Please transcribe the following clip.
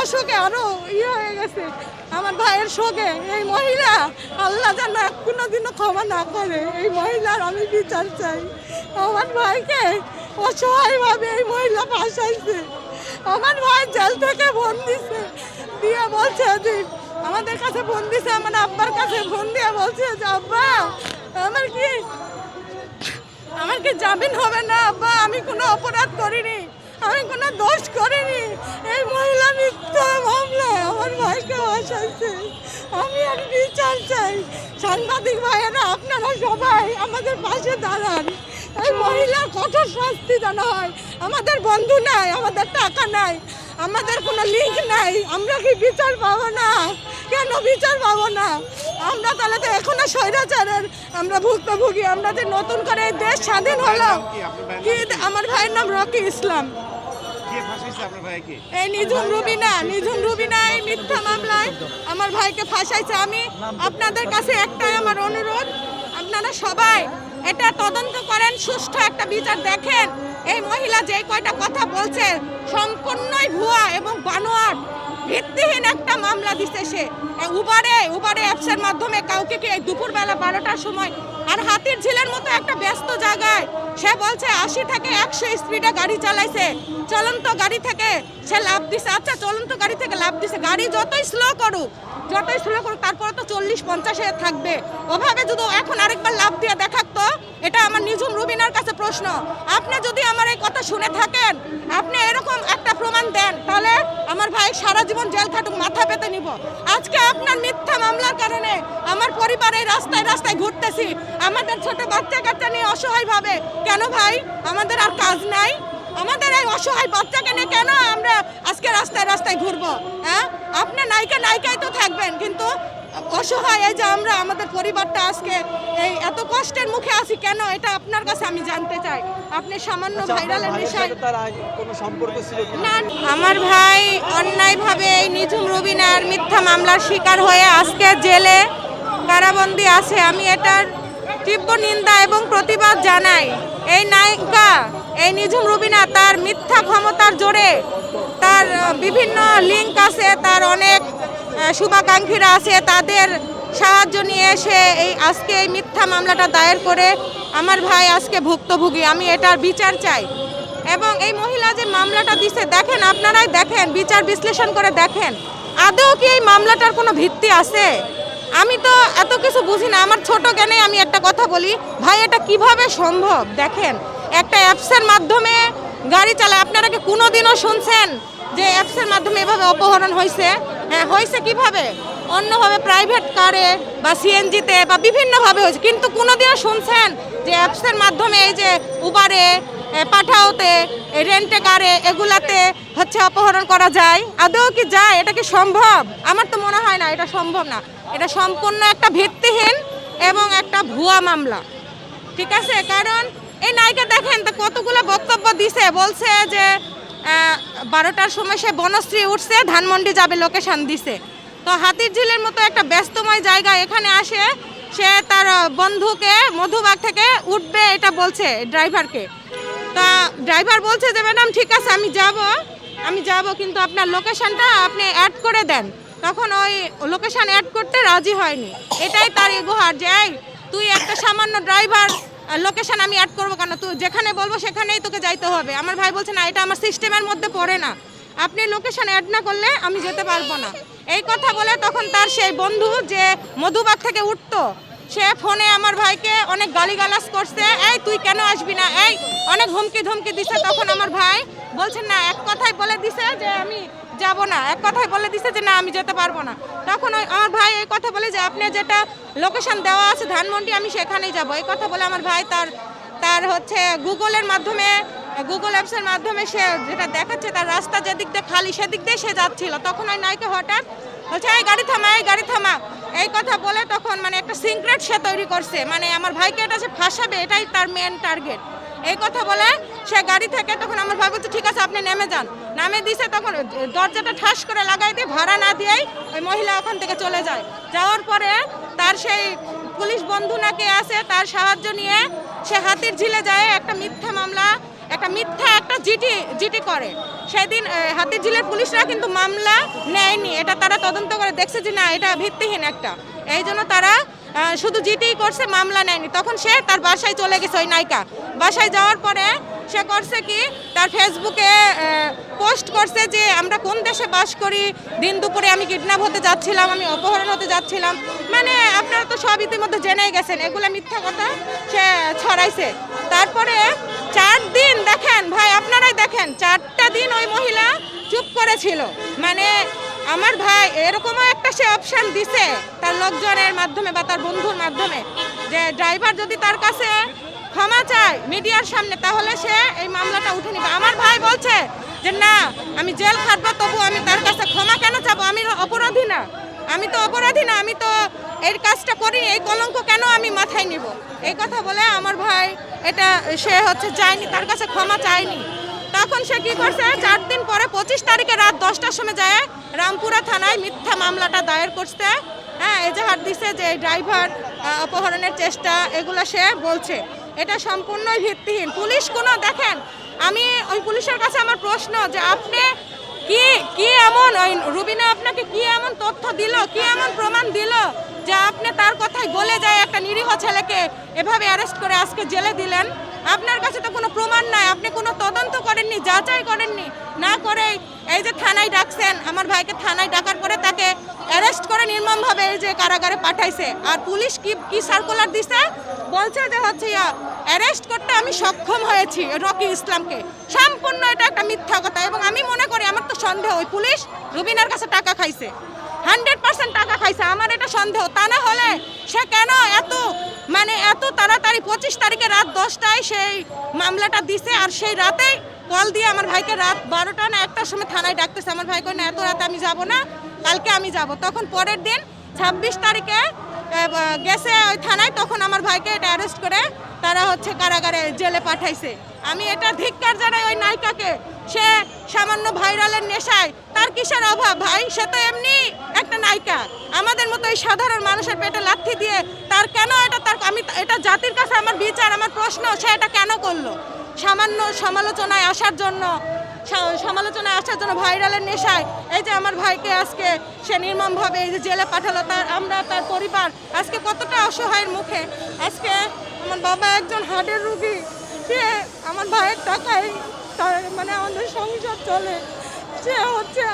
অশোকে আরও ইয়ে হয়ে গেছে। আমার ভাইয়ের শোকে। এই মহিলা, আল্লাহ যেন কোনোদিনও ক্ষমা না করে। এই মহিলার আমি বিচার চাই। আমার ভাইকে অসহায়ভাবে এই মহিলা ফাঁসাইছে। আমার ভাই জেল থেকে ফোন দিছে, দিয়ে বলছে যে, আমাদের কাছে ফোন দিছে, আমার আব্বার কাছে ফোন দিয়ে বলছে যে, আব্বা, আমার কি আমার কি জামিন হবে না, আব্বা? আমি কোনো অপরাধ করিনি। আমি কোনো দোষ করিনি। এই মহিলা মিথ্যা মামলায় আমার ভাইকে বাসাইছে আমি আর বিচার চাই। সাংবাদিক ভাইয়েরা আপনারা সবাই আমাদের পাশে দাঁড়ান। এই মহিলার কঠোর শাস্তি জানা হয়। আমাদের বন্ধু নাই আমাদের টাকা নাই আমাদের কোনো লিঙ্ক নাই। আমরা কি বিচার পাবো না? কেন বিচার পাবো না? আমরা তাহলে তো এখনও স্বৈরাচারের আমরা ভুক্তভোগী। আমরা যে নতুন করে এই দেশ স্বাধীন হলো কি? আমার ভাইয়ের নাম রকি ইসলাম। মিথ্যা মামলায় আমার ভাইকে ফাঁসাইছে। আমি আপনাদের কাছে একটাই আমার অনুরোধ, আপনারা সবাই এটা তদন্ত করেন, সুষ্ঠু একটা বিচার দেখেন। এই মহিলা যে কয়টা কথা বলছে সম্পূর্ণই ভুয়া এবং বানোয়ার ভিত্তিহীন একটা মামলা দিছে সে। উবারে উবারে অ্যাপসের মাধ্যমে কাউকে কি দুপুরবেলা বারোটার সময় আর হাতির ঝিলের মতো একটা ব্যস্ত জায়গায় সে বলছে, আশি থেকে একশো স্পিডে গাড়ি চালাইছে। চলন্ত গাড়ি থেকে সে লাভ দিছে। আচ্ছা চলন্ত গাড়ি থেকে লাভ দিছে। গাড়ি যতই স্লো করুক, যতই স্লো করুক, তারপরে তো চল্লিশ পঞ্চাশে থাকবে। ওভাবে যদি এখন আরেকবার লাভ দিয়ে দেখাতো, এটা আমার নিঝুম রুবিনার কাছে প্রশ্ন। আপনি যদি আমার এই কথা শুনে থাকেন, আপনি এরকম একটা প্রমাণ দেন, তাহলে আমার ভাই সারা জীবন জেল খাটুক, মাথা পেতে নিব। আজকে আপনার মিথ্যা মামলার কারণে আমার পরিবারের রাস্তায় রাস্তায় ঘুরতেছি। আমাদের ছোট বাচ্চা কাচ্চা নিয়ে অসহায়ভাবে কেন ভাই? আমাদের আর কাজ নাই। আমাদের এই অসহায় বাচ্চাকে নিয়ে কেন আমরা আজকে রাস্তায় রাস্তায় ঘুরবো হ্যাঁ? আপনার নায়িকা নায়িকাই তো থাকবেন, কিন্তু অসহায় এই যে আমরা আমাদের পরিবারটা আজকে এই এত কষ্টের মুখে আছি কেন এটা আপনার কাছে আমি জানতে চাই? আপনি সামান্য ভাইরালের বিষয় না। আমার ভাই অন্যায়ভাবে এই নিঝুম রুবিনার মিথ্যা মামলার শিকার হয়ে আজকে জেলে কারাবন্দি আছে। আমি এটার তীব্র নিন্দা এবং প্রতিবাদ জানাই। এই নায়িকা এই নিঝুম রুবিনা তার মিথ্যা ক্ষমতার জোরে তার বিভিন্ন লিঙ্ক আছে তার অনেক শুভাকাঙ্ক্ষীরা আছে, তাদের সাহায্য নিয়ে এসে এই আজকে এই মিথ্যা মামলাটা দায়ের করে আমার ভাই আজকে ভুক্তভোগী। আমি এটার বিচার চাই। এবং এই মহিলা যে মামলাটা দিছে, দেখেন, আপনারাই দেখেন, বিচার বিশ্লেষণ করে দেখেন। আদৌ কি এই মামলাটার কোনো ভিত্তি আছে? আমি তো এত কিছু বুঝি না। আমার ছোট জ্ঞানে আমি একটা কথা বলি, ভাই, এটা কীভাবে সম্ভব? দেখেন, একটা অ্যাপসের মাধ্যমে গাড়ি চালায়। আপনারা কি কোনোদিনও শুনছেন যে অ্যাপসের মাধ্যমে এভাবে অপহরণ হয়েছে হ্যাঁ হয়েছে কীভাবে? অন্যভাবে প্রাইভেট কারে বা সিএনজিতে বা বিভিন্নভাবে হয়েছে। কিন্তু কোনোদিনও শুনছেন যে অ্যাপসের মাধ্যমে এই যে উবারে পাঠাওতে রেন্টে কারে এগুলাতে হচ্ছে অপহরণ করা যায়? আদৌ কি যায়? এটা কি সম্ভব? আমার তো মনে হয় না এটা সম্ভব না। এটা সম্পূর্ণ একটা ভিত্তিহীন এবং একটা ভুয়া মামলা। ঠিক আছে? কারণ এই নায়িকা দেখেন তো কতগুলো বক্তব্য দিছে। বলছে যে বারোটার সময় সে বনশ্রী উঠছে, ধানমন্ডি যাবে লোকেশান দিছে। তো হাতির ঝিলের মতো একটা ব্যস্তময় জায়গা এখানে আসে, সে তার বন্ধুকে, মধুবাগ থেকে উঠবে, এটা বলছে ড্রাইভারকে। তা ড্রাইভার বলছে যে, ম্যাডাম, ঠিক আছে, আমি যাব আমি যাব, কিন্তু আপনার লোকেশানটা আপনি অ্যাড করে দেন। তখন ওই লোকেশন অ্যাড করতে রাজি হয়নি। এটাই তার এগোহার যে তুই একটা সামান্য ড্রাইভার লোকেশন আমি অ্যাড করব কেন? তুই যেখানে বলব সেখানেই তোকে যাইতে হবে। আমার ভাই বলছে, না, এটা আমার সিস্টেমের মধ্যে পড়ে না। আপনি লোকেশন অ্যাড না করলে আমি যেতে পারব না। এই কথা বলে তখন তার সেই বন্ধু যে মধুবাগ থেকে উঠতো সে ফোনে আমার ভাইকে অনেক গালিগালাজ করছে, এই, তুই কেন আসবি না? এই, অনেক হুমকি ধমকি দিছে তখন আমার ভাই। বলছেন না, এক কথাই বলে দিছে যে আমি যাব না। এক কথাই বলে দিছে যে না, আমি যেতে পারব না। তখন ওই আমার ভাই এই কথা বলে যে, আপনি যেটা লোকেশন দেওয়া আছে ধানমন্ডি, আমি সেখানেই যাব। এই কথা বলে আমার ভাই তার তার হচ্ছে গুগলের মাধ্যমে, গুগল অ্যাপসের মাধ্যমে সে যেটা দেখাচ্ছে, তার রাস্তা যেদিক দিয়ে খালি সেদিক দিয়ে সে যাচ্ছিল। তখন ওই নায়িকা হঠাৎ বলছে, এই, গাড়ি থামা, এই, গাড়ি থামা। এই কথা বলে তখন মানে একটা সিক্রেট সে তৈরি করছে। মানে আমার ভাইকে এটা সে ফাঁসাবে, এটাই তার মেন টার্গেট এই কথা বলে সে গাড়ি থেকে তখন আমার ভাই বলছে, ঠিক আছে, আপনি নেমে যান। নামে দিছে তখন দরজাটা ঠাস করে লাগাই দিয়ে ভাড়া না দিয়েই ওই মহিলা ওখান থেকে চলে যায়। যাওয়ার পরে তার সেই পুলিশ বন্ধু নাকি আছে, তার সাহায্য নিয়ে সে হাতির ঝিলে যায় একটা মিথ্যা মামলা একটা মিথ্যা একটা জিটি জিটি করে। সেদিন হাতির হাতিরঝিলের পুলিশরা কিন্তু মামলা নেয়নি। এটা তারা তদন্ত করে দেখছে যে না, এটা ভিত্তিহীন একটা। এই জন্য তারা শুধু জিটি করছে, মামলা নেয়নি। তখন সে তার বাসায় চলে গেছে ওই নায়িকা। বাসায় যাওয়ার পরে সে করছে কি, তার ফেসবুকে পোস্ট করছে যে, আমরা কোন দেশে বাস করি, দিন দুপুরে আমি কিডন্যাপ হতে যাচ্ছিলাম, আমি অপহরণ হতে যাচ্ছিলাম। মানে আপনারা তো সব ইতিমধ্যে জেনেই গেছেন, এগুলো মিথ্যা কথা সে ছড়াইছে। তারপরে চার দিন দেখেন ভাই, আপনারাই দেখেন, চারটা দিন ওই মহিলা চুপ করেছিল। মানে আমার ভাই এরকমও একটা সে অপশান দিছে তার লোকজনের মাধ্যমে বা তার বন্ধুর মাধ্যমে, যে ড্রাইভার যদি তার কাছে ক্ষমা চায় মিডিয়ার সামনে, তাহলে সে এই মামলাটা উঠে নিবে। আমার ভাই বলছে যে, না, আমি জেল খাটবো, তবু আমি তার কাছে ক্ষমা কেন চাবো? আমি অপরাধী না। আমি তো অপরাধী না, আমি তো এই কাজটা করি এই কলঙ্ক কেন আমি মাথায় নিব? এই কথা বলে আমার ভাই এটা সে হচ্ছে যায়নি তার কাছে ক্ষমা চায়নি। তখন সে কি করছে? চার দিন পরে পঁচিশ তারিখে রাত দশটার সময় যায় রামপুরা থানায় মিথ্যা মামলাটা দায়ের করছে। হ্যাঁ এজাহার দিছে যে ড্রাইভার অপহরণের চেষ্টা, এগুলো সে বলছে। এটা সম্পূর্ণই ভিত্তিহীন। পুলিশ কোনো দেখেন, আমি ওই পুলিশের কাছে আমার প্রশ্ন যে আপনি কি কি এমন? ওই রুবিনা আপনাকে কি এমন তথ্য দিল? কি এমন প্রমাণ দিল যে আপনি তার কথায় গলে যায় একটা নিরীহ ছেলেকে এভাবে অ্যারেস্ট করে আজকে জেলে দিলেন? আপনার কাছে তো কোনো প্রমাণ নাই। আপনি কোনো তদন্ত করেননি, যাচাই করেননি। না করে এই যে থানায় ডাকছেন, আমার ভাইকে থানায় ডাকার পরে তাকে অ্যারেস্ট এই যে কারাগারে পাঠাইছে। আর পুলিশ কি কি সার্কুলার দিছে? বলছে যে হচ্ছে অ্যারেস্ট করতে আমি সক্ষম হয়েছি রকি ইসলামকে। সম্পূর্ণ এটা একটা মিথ্যা কথা এবং আমি মনে করি আমার তো সন্দেহ, ওই পুলিশ রুবিনার কাছে টাকা খাইছে। হান্ড্রেড পার্সেন্ট টাকা খাইছে, আমার এটা সন্দেহ। তা না হলে সে কেন এত মানে এত তাড়াতাড়ি পঁচিশ তারিখে রাত দশটায় সেই মামলাটা দিছে আর সেই রাতেই কল দিয়ে আমার ভাইকে রাত বারোটা না একটার সময় থানায় ডাকতেছে। আমার ভাই না, এত রাতে আমি যাব না, কালকে আমি যাব। তখন পরের দিন ছাব্বিশ তারিখে গেছে ওই থানায়, তখন আমার ভাইকে এটা অ্যারেস্ট করে তারা হচ্ছে কারাগারে জেলে পাঠাইছে। আমি এটা ধিক্কার জানাই ওই নায়িকাকে। সে সামান্য ভাইরালের নেশায়, তার কিসের অভাব ভাই? সে তো এমনি একটা নায়িকা। আমাদের মতো এই সাধারণ মানুষের পেটে লাথি দিয়ে তার কেন এটা তার, আমি এটা জাতির কাছে আমার বিচার, আমার প্রশ্ন, সে এটা কেন করল? সামান্য সমালোচনায় আসার জন্য সা- সমালোচনায় আসার জন্য ভাইরালের নেশায়। এই যে আমার ভাইকে আজকে সে নির্মমভাবে এই যে জেলে পাঠালো, তার আমরা, তার পরিবার, আজকে কতটা অসহায়ের মুখে। আজকে আমার বাবা একজন হার্টের রুগী, সে আমার ভাইয়ের টাকায় মানে আমাদের সংসার চলে। সে হচ্ছে